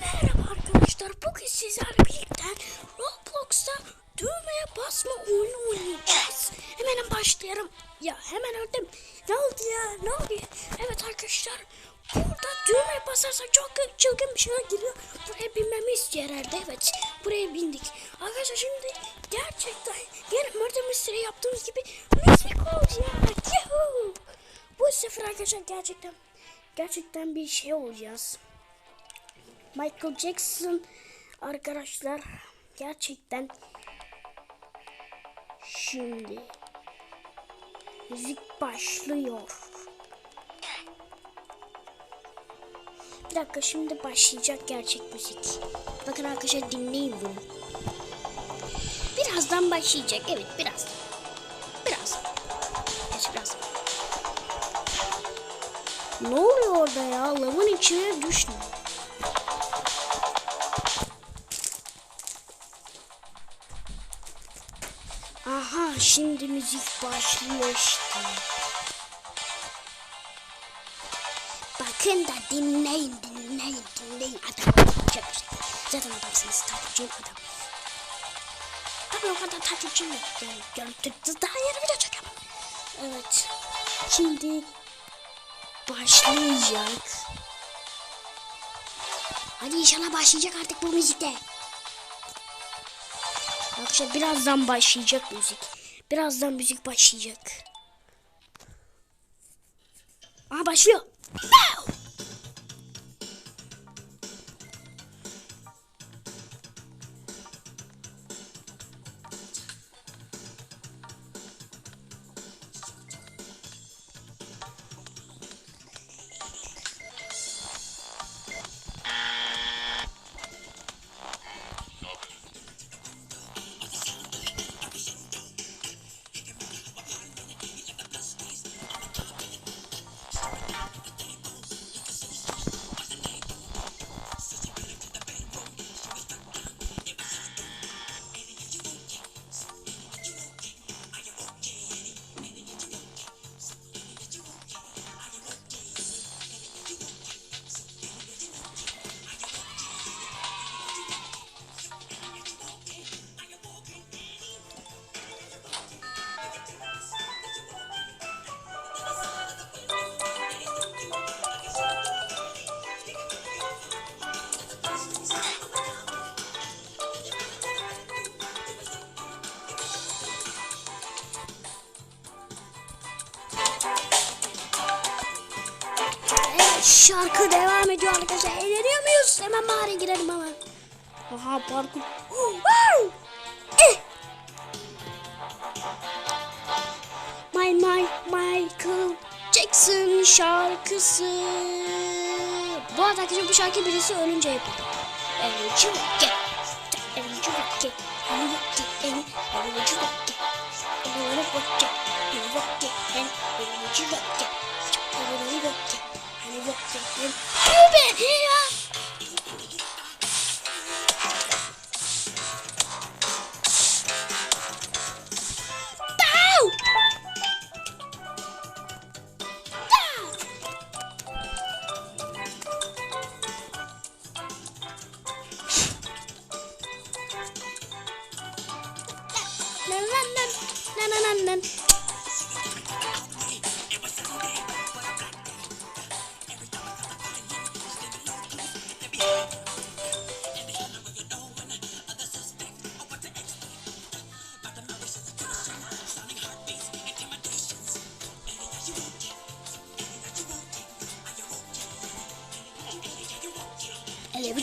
Merhaba arkadaşlar. Bugün sizlerle birlikte Roblox'ta düğmeye basma oyunu oynayacağız. Hemen başlayalım. Ya hemen öldüm. Ne oldu ya? Ne oldu? Evet arkadaşlar. Burada düğmeye basarsak çok çılgın bir şeyler geliyor. Buraya binmemi istiyor herhalde. Evet. Buraya bindik. Arkadaşlar şimdi gerçekten yine Murder Mystery yaptığımız gibi müzik olacak. Yuhuu. Bu sefer arkadaşlar gerçekten gerçekten bir şey olacağız. Michael Jackson arkadaşlar gerçekten şimdi müzik başlıyor. Bir dakika şimdi başlayacak gerçek müzik. Bakın arkadaşlar dinleyin bunu. Birazdan başlayacak. Evet biraz. Biraz. Geç biraz. Ne oluyor orada ya? Lavın içine düştüm. Aha şimdi müzik başlıyor işte. Bakın da dinleyin dinleyin dinleyin adam olacak işte. Zaten adamsınız takipçiyim adam. Tabii o kadar takipçim yok. Yani görüntü daha yeni video çekemem. Evet. Şimdi başlayacak. Hadi inşallah başlayacak artık bu müzikte. Arkadaşlar birazdan başlayacak müzik. Birazdan müzik başlayacak. Aha başlıyor. Şarkı devam ediyor arkadaşlar. Eğleniyor muyuz? Hemen bari girelim hemen. Aha parkur. Eh! My My Michael Jackson şarkısı. Bu arada arkadaşlar bu şarkı birisi ölünce yapıyor. Evci vakke. And he walked up in. Who been here? Nan, nan, nan, nan.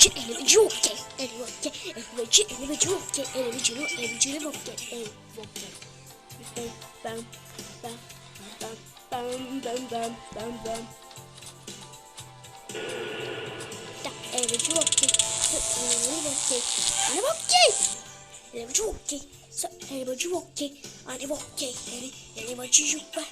Nan. Elevci, elevci okey. Elevci, elevci, elevci okey. Elevci, elevci okey. Elevci. Bam, bam, bam, bam, bam, bam, bam, bam. Da, elevci okey. Elevci okey. Hani okey. Elevci okey. Sa, elevci okey. Hani okey. Ele, elevci okey.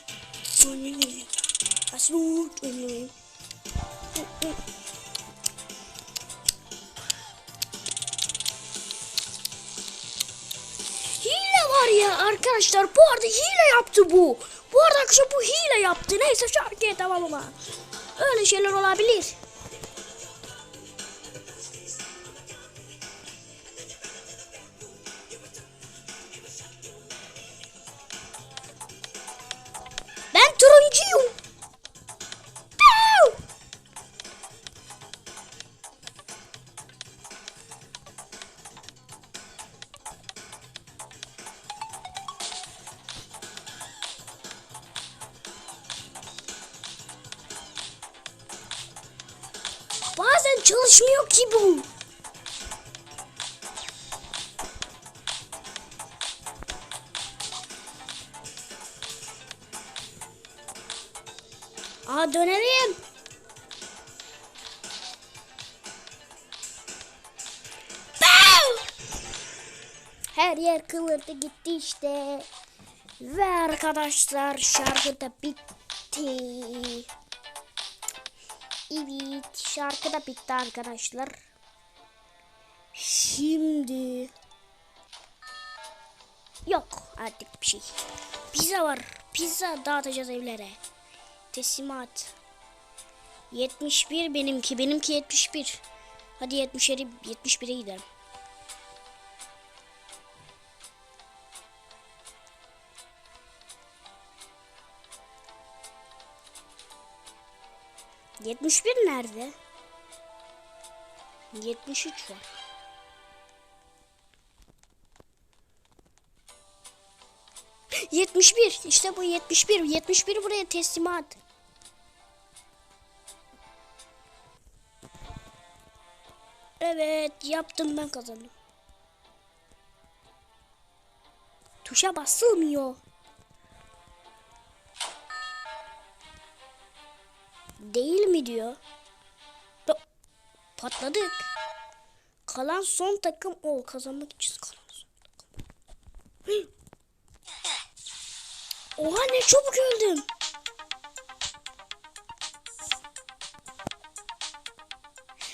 Var ya arkadaşlar. Bu arada hile yaptı bu. Bu arada arkadaşlar bu hile yaptı. Neyse şarkıya tamam ama. Öyle şeyler olabilir. Çalışmıyor ki bu. Aa dönelim. Her yer kıvırdı gitti işte. Ve arkadaşlar şarkı da bitti. Evet şarkı da bitti arkadaşlar. Şimdi yok artık bir şey. Pizza var. Pizza dağıtacağız evlere. Teslimat. 71 benimki. Benimki 71. Hadi 70'e 71'e gidelim. Yetmiş bir nerede? Yetmiş üç var. Yetmiş bir. İşte bu yetmiş bir. Yetmiş bir buraya teslimat. Evet yaptım ben kazandım. Tuşa basılmıyor. Değil mi diyor. Pa- Patladık. Kalan son takım ol. Kazanmak için kalan son takım. Oha ne çabuk öldüm.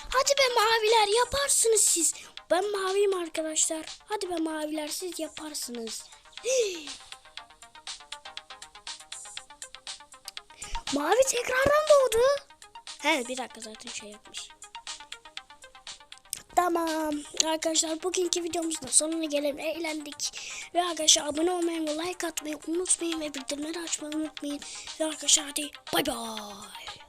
Hadi be maviler yaparsınız siz. Ben maviyim arkadaşlar. Hadi be maviler siz yaparsınız. Mavi tekrardan doğdu. He bir dakika zaten şey yapmış. Tamam arkadaşlar bugünkü videomuzun sonuna gelelim eğlendik. Ve arkadaşlar abone olmayı ve like atmayı unutmayın ve bildirimleri açmayı unutmayın. Ve arkadaşlar hadi bay bay.